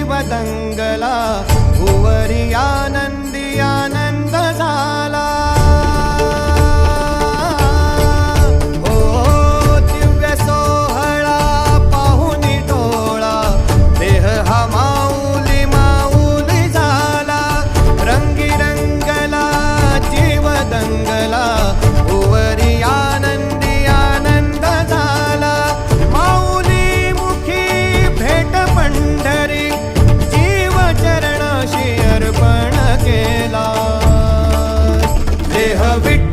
जीव दंगला விட்டு